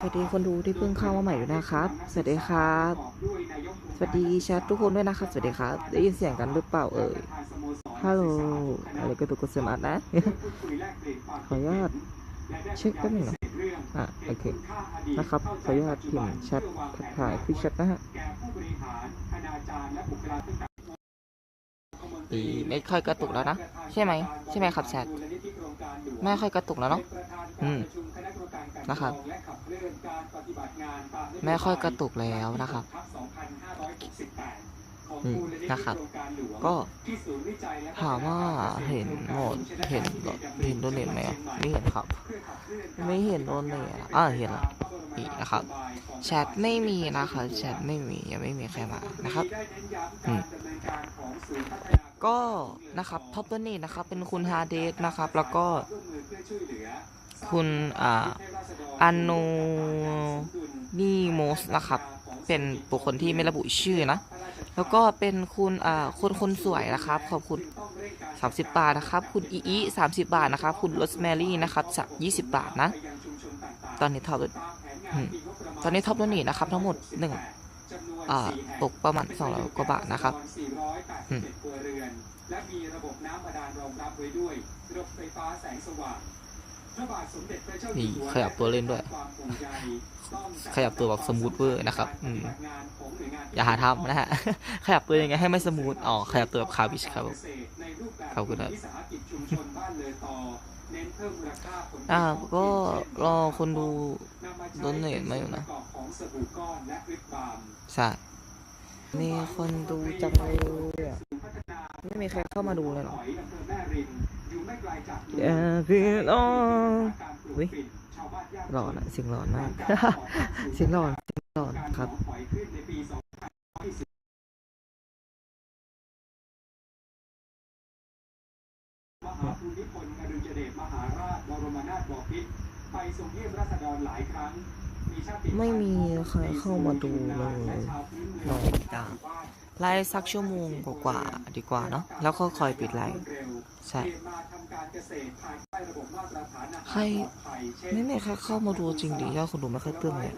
สวัสดีคนดูที่เพิ่งเข้ามาใหม่ด้วยนะครับ สวัสดีครับ สวัสดีแชททุกคนด้วยนะครับ สวัสดีครับ ได้ยินเสียงกันหรือเปล่าเอ่ย ฮัลโหล อะไรก็ตุกเสมัดนะ ขออนุญาตเช็คแป๊บหนึงนะอะโอเค นะครับ ขออนุญาตพิมพ์แชททักทายคุยแชทนะฮะอีไม่ค่อยกระตุกแล้วนะ ใช่ไหม ใช่ไหมครับแชท ไม่ค่อยกระตุกแล้วเนาะ อืม นะครับ ไม่ค่อยกระตุกแล้วนะครับอืมนะครับ ก็ถามว่าเห็นหมดเห็นหรอเห็นโดนเน็ตไหมอะไม่เห็นครับ ไม่เห็นโดนเน็ตอะอ่าเห็นละนี่นะครับแชทไม่มีนะครับแชทไม่มียังไม่มีใครมานะครับอืมก็นะครับท็อปตัวนี้นะครับ เป็นคุณฮาเดสนะครับ แล้วก็คุณอ่า อันโนนีโมสนะครับ เป็นบุคคลที่ไม่ระบุชื่อนะ แล้วก็เป็นคุณอ่าคนคนสวยนะครับ ขอบคุณ 30 บาทนะครับ คุณอีอี30บาทนะครับ คุณโรสแมรี่นะครับสัก20บาทนะ ตอนนี้ท็อปตอนนี้ท็อปตัวนี้นะครับ ทั้งหมดหนึ่งอ่าตกประมาณ200กว่าบาทนะครับอืมและมีระบบน้ำบาดาลรองรับไว้ด้วยระบบไฟฟ้าแสงสว่าง นี่อยู่หัวขยับตัวเล่นด้วยความห่วงใยต้องขยับตัวแบบสมูทเวอร์นะครับอืมปฏิบัติงานของหน่วยงานอย่าหาทำนะฮะ ขยับตัวยังไงให้ไม่สมูทอ๋อขยับตัวแบบคาวิชครับผมเกษตรในรูปแบบขอบคุณครับวิสาหกิจชุมชนบ้านเลอตอเน้นเพิ่มมูลค่าผลประโยชน์อ่าก็รอคนดูนำมาใช้โดนเนทมาอยู่นะเป็ส่วประกอบของสบู่ก้อนและลิปบาล์มใช่มีคนดูจังเลยอะไม่มีใครเข้ามาดูเลยเหรอห อยออร้องอุ้ยหลอนอะเสียงหลอนมากเสียงหลอนเสียงหลอนครับมหาภูมิพลอดุลยเดชมหาราชบรมนาถบพิตรไปทรงเยี่ยมราษฎรหลายครั้งไม่มีใครเข้ามาดูเลยและชาวพื้นเมืรอองจ้า ไลฟ์สักชั่วโมงกว่าๆดีกว่าเนาะแล้วก็คอยปิดไลฟ์ใช่ใต้ระบบมาตรฐานอาหารใครปลอดภัยเช่นไม่มีใครเข้ามาดูจริงดิยอดคนดูไม่ค่อยเตื้องเลย